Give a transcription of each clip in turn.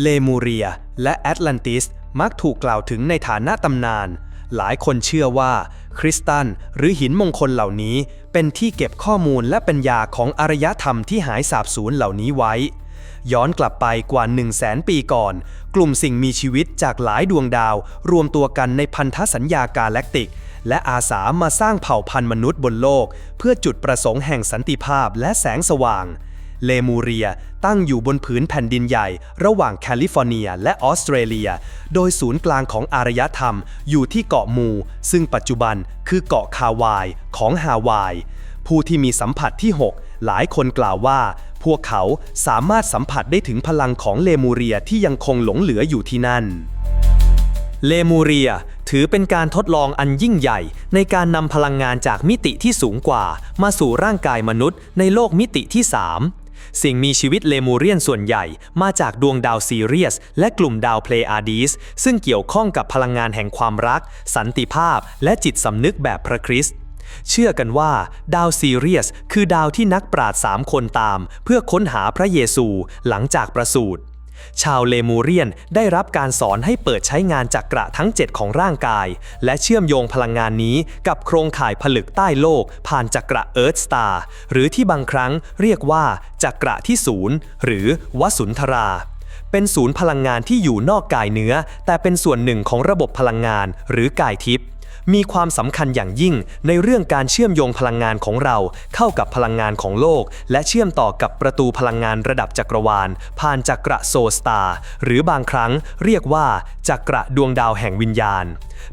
เลมูเรีย และแอตแลนติสมักถูกกล่าวถึงในฐานะตำนาน หลายคนเชื่อว่า คริสตัล หรือหินมงคลเหล่านี้ เป็นที่เก็บข้อมูลและปัญญาของอารยธรรมที่หายสาบสูญเหล่านี้ไว้ ย้อนกลับไปกว่า 1 0 0 0 0แสนปีก่อน กลุ่มสิ่งมีชีวิตจากหลายดวงดาว รวมตัวกันในพันธสัญญากาแล็กติก และอาสามาสร้างเผ่าพันธุ์มนุษย์บนโลก เพื่อจุดประสงค์แห่งสันติภาพและแสงสว่าง เลมูเรีย ตั้งอยู่บนผืนแผ่นดินใหญ่ ระหว่างแคลิฟอร์เนียและออสเตรเลีย โดยศูนย์กลางของอารยธรรมอยู่ที่เกาะมู ซึ่งปัจจุบันคือเกาะคาวายของฮาวาย ผู้ที่มีสัมผัสที่ 6 หลายคนกล่าวว่า พวกเขาสามารถสัมผัสได้ถึงพลังของเลมูเรียที่ยังคงหลงเหลืออยู่ที่นั่นเลมูเรียถือเป็นการทดลองอันยิ่งใหญ่ ในการนำพลังงานจากมิติที่สูงกว่า มาสู่ร่างกายมนุษย์ในโลกมิติที่ 3 สิ่งมีชีวิตเลมูเรียนส่วนใหญ่มาจากดวงดาวซีเรียส และกลุ่มดาวเพลอาดีสซึ่งเกี่ยวข้องกับพลังงานแห่งความรัก สันติภาพ และจิตสำนึกแบบพระคริสต์เชื่อกันว่า ดาวซีเรียส คือดาวที่นักปราชญ์สามคนตาม เพื่อค้นหาพระเยซูหลังจากประสูติ ชาวเลมูเรียนได้รับการสอนให้เปิดใช้งานจักระทั้ง 7 ของร่างกาย และเชื่อมโยงพลังงานนี้กับโครงข่ายผลึกใต้โลก ผ่านจักระเอิร์ธสตาร์หรือที่บางครั้งเรียกว่าจักระที่ศูนย์หรือวสุนทรา เป็นศูนย์พลังงานที่อยู่นอกกายเนื้อ แต่เป็นส่วนหนึ่งของระบบพลังงานหรือกายทิพย์มีความสำคัญอย่างยิ่งในเรื่องการเชื่อมโยงพลังงานของเราเข้ากับพลังงานของโลก และเชื่อมต่อกับประตูพลังงานระดับจักรวาล ผ่านจักระโซสตาร์หรือบางครั้งเรียกว่าจักระดวงดาวแห่งวิญญาณ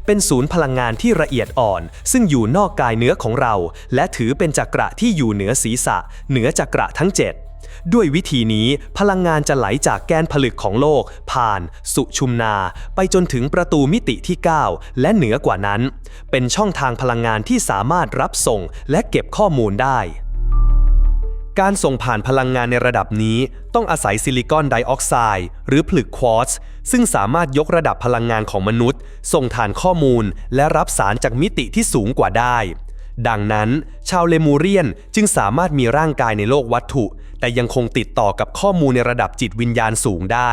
เป็นศูนย์พลังงานที่ละเอียดอ่อน ซึ่งอยู่นอกกายเนื้อของเรา และถือเป็นจักระที่อยู่เหนือศีรษะ เหนือจักระทั้ง 7 ด้วยวิธีนี้พลังงานจะไหลจากแกนผลึกของโลก ผ่าน สุชุมนา ไปจนถึงประตูมิติที่ 9 และเหนือกว่านั้น เป็นช่องทางพลังงานที่สามารถรับส่งและเก็บข้อมูลได้ การส่งผ่านพลังงานในระดับนี้ ต้องอาศัยซิลิคอนไดออกไซด์หรือผลึกควอตซ์ซึ่งสามารถยกระดับพลังงานของมนุษย์ ส่งฐานข้อมูล และรับสารจากมิติที่สูงกว่าได้ดังนั้น ชาวเลมูเรียนจึงสามารถมีร่างกายในโลกวัตถุ แต่ยังคงติดต่อกับข้อมูลในระดับจิตวิญญาณสูงได้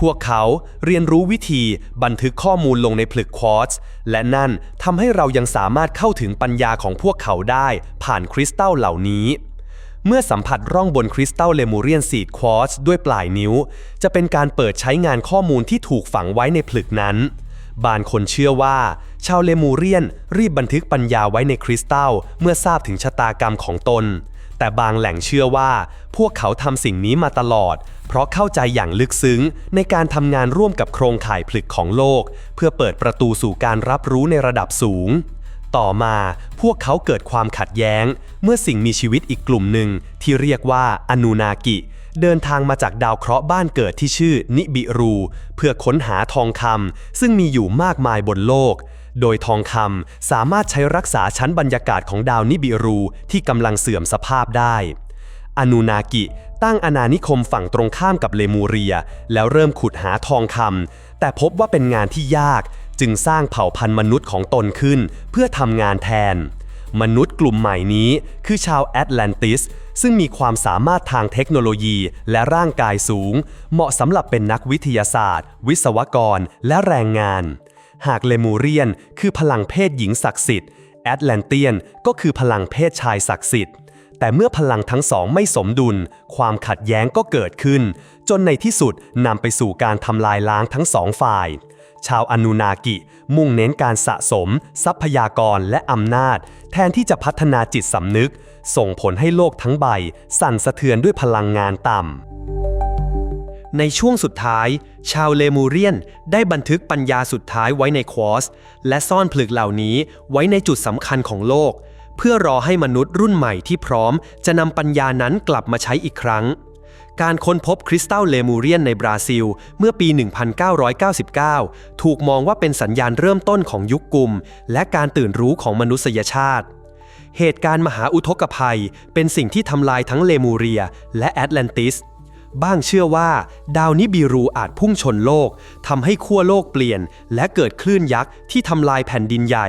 พวกเขาเรียนรู้วิธีบันทึกข้อมูลลงในผลึกควอตซ์ และนั่นทำให้เรายังสามารถเข้าถึงปัญญาของพวกเขาได้ ผ่านคริสตัลเหล่านี้เมื่อสัมผัสร่องบนคริสตัลเลมูเรียนซีดควอตซ์ด้วยปลายนิ้ว จะเป็นการเปิดใช้งานข้อมูลที่ถูกฝังไว้ในผลึกนั้น บางคนเชื่อว่า ชาวเลมูเรียนรีบบันทึกปัญญาไว้ในคริสตัลเมื่อทราบถึงชะตากรรมของตน แต่บางแหล่งเชื่อว่า พวกเขาทำสิ่งนี้มาตลอด เพราะเข้าใจอย่างลึกซึ้งในการทำงานร่วมกับโครงข่ายผลึกของโลก เพื่อเปิดประตูสู่การรับรู้ในระดับสูง ต่อมาพวกเขาเกิดความขัดแย้ง เมื่อสิ่งมีชีวิตอีกกลุ่มหนึ่งที่เรียกว่าอนูนากิ เดินทางมาจากดาวเคราะห์บ้านเกิดที่ชื่อนิบิรู เพื่อค้นหาทองคำซึ่งมีอยู่มากมายบนโลก โดยทองคำสามารถใช้รักษาชั้นบรรยากาศของดาวนิบิรูที่กำลังเสื่อมสภาพได้อนูนากิ ตั้งอาณานิคมฝั่งตรงข้ามกับเลมูเรีย แล้วเริ่มขุดหาทองคำแต่พบว่าเป็นงานที่ยาก จึงสร้างเผ่าพันธุ์มนุษย์ของตนขึ้น เพื่อทำงานแทน มนุษย์กลุ่มใหม่นี้คือชาวแอตแลนติส ซึ่งมีความสามารถทางเทคโนโลยีและร่างกายสูง เหมาะสำหรับเป็นนักวิทยาศาสตร์ วิศวกร และแรงงาน หากเลมูเรียนคือพลังเพศหญิงศักดิ์สิทธิ์แอตแลนเตียนก็คือพลังเพศชายศักดิ์สิทธิ์ แต่เมื่อพลังทั้งสองไม่สมดุล ความขัดแย้งก็เกิดขึ้น จนในที่สุดนำไปสู่การทำลายล้างทั้งสองฝ่าย ชาวอนูนากิ มุ่งเน้นการสะสม ทรัพยากรและอำนาจ แทนที่จะพัฒนาจิตสำนึก ส่งผลให้โลกทั้งใบ สั่นสะเทือนด้วยพลังงานต่ำ ในช่วงสุดท้าย ชาวเลมูเรียนได้บันทึกปัญญาสุดท้ายไว้ในควอส และซ่อนผลึกเหล่านี้ไว้ในจุดสำคัญของโลก เพื่อรอให้มนุษย์รุ่นใหม่ที่พร้อม จะนำปัญญานั้นกลับมาใช้อีกครั้ง การค้นพบคริสตัลเลมูเรียนในบราซิล เมื่อปี 1999 ถูกมองว่าเป็นสัญญาณเริ่มต้นของยุคกุมและการตื่นรู้ของมนุษยชาติเหตุการณ์มหาอุทกภัย เป็นสิ่งที่ทำลายทั้งเลมูเรียและแอตแลนติส บ้างเชื่อว่า ดาวนิบิรูอาจพุ่งชนโลกทำให้ขั้วโลกเปลี่ยน และเกิดคลื่นยักษ์ที่ทำลายแผ่นดินใหญ่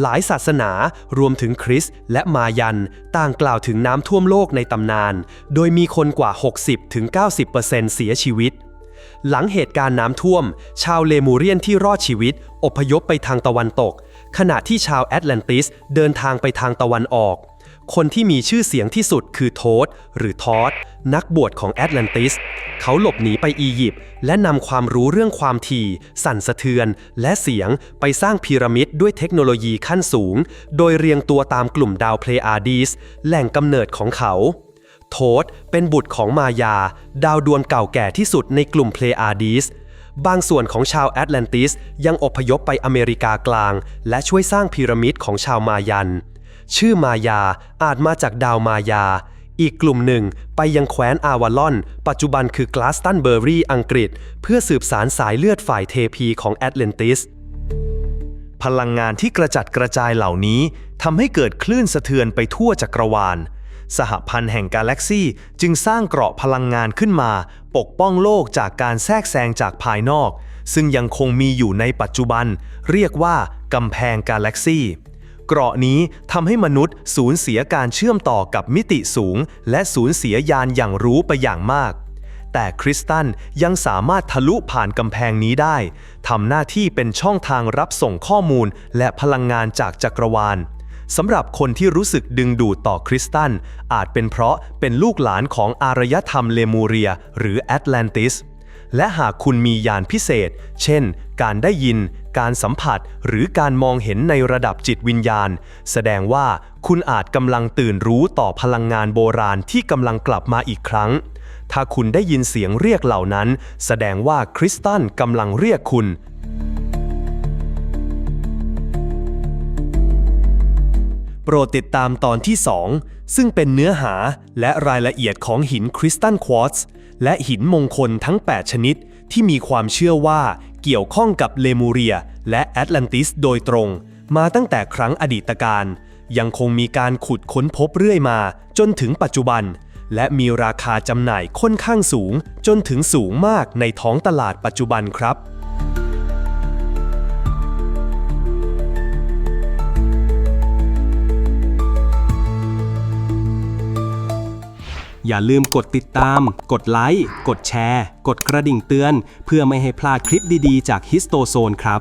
หลายศาสนารวมถึงคริสต์และมายัน ต่างกล่าวถึงน้ำท่วมโลกในตำนาน โดยมีคนกว่า 60-90%เสียชีวิตหลังเหตุการณ์น้ำท่วม ชาวเลมูเรียนที่รอดชีวิต อพยพไปทางตะวันตก ขณะที่ชาวแอตแลนติสเดินทางไปทางตะวันออก คนที่มีชื่อเสียงที่สุดคือโทสหรือทอสนักบวชของแอตแลนติส เขาหลบหนีไปอียิปต์และนำความรู้เรื่องความถี่ สั่นสะเทือน และเสียงไปสร้างพีระมิดด้วยเทคโนโลยีขั้นสูง โดยเรียงตัวตามกลุ่มดาวเพลอาดีสแหล่งกำเนิดของเขา โทสเป็นบุตรของมายา ดาวดวงเก่าแก่ที่สุดในกลุ่มเพลอาดีสบางส่วนของชาวแอตแลนติสยังอพยพไปอเมริกากลาง และช่วยสร้างพีระมิดของชาวมายัน ชื่อมายาอาจมาจากดาวมายา อีกกลุ่มหนึ่งไปยังแคว้นอาวาลอน ปัจจุบันคือกลาสตันเบอร์รีอังกฤษ เพื่อสืบสารสายเลือดฝ่ายเทพีของแอตแลนติสพลังงานที่กระจัดกระจายเหล่านี้ทำให้เกิดคลื่นสะเทือนไปทั่วจักรวาล สหพันธ์แห่งกาแล็กซีจึงสร้างเกราะพลังงานขึ้นมา ปกป้องโลกจากการแทรกแซงจากภายนอก ซึ่งยังคงมีอยู่ในปัจจุบัน เรียกว่ากำแพงกาแล็กซี เกราะนี้ทำให้มนุษย์สูญเสียการเชื่อมต่อกับมิติสูง และสูญเสียยานอย่างรู้ไปอย่างมาก แต่คริสตันยังสามารถทะลุผ่านกำแพงนี้ได้ทำหน้าที่เป็นช่องทางรับส่งข้อมูลและพลังงานจากจักรวาลสำหรับคนที่รู้สึกดึงดูดต่อคริสตัน อาจเป็นเพราะเป็นลูกหลานของอารยธรรมเลมูเรีย หรือแอตแลนติส และหากคุณมียานพิเศษ เช่น การได้ยิน การสัมผัสหรือการมองเห็นในระดับจิตวิญญาณ แสดงว่าคุณอาจกำลังตื่นรู้ต่อพลังงานโบราณที่กำลังกลับมาอีกครั้ง ถ้าคุณได้ยินเสียงเรียกเหล่านั้น แสดงว่าคริสตันกำลังเรียกคุณโปรดติดตามตอนที่ 2 ซึ่งเป็นเนื้อหาและรายละเอียดของหินคริสตัลควอตซ์และหินมงคลทั้ง 8 ชนิด ที่มีความเชื่อว่า เกี่ยวข้องกับเลมูเรียและแอตแลนติสโดยตรง มาตั้งแต่ครั้งอดีตการ ยังคงมีการขุดค้นพบเรื่อยมาจนถึงปัจจุบัน และมีราคาจำหน่ายค่อนข้างสูงจนถึงสูงมากในท้องตลาดปัจจุบันครับ อย่าลืมกดติดตาม กดไลค์ กดแชร์ กดกระดิ่งเตือน เพื่อไม่ให้พลาดคลิปดีๆ จากฮิสโตโซนครับ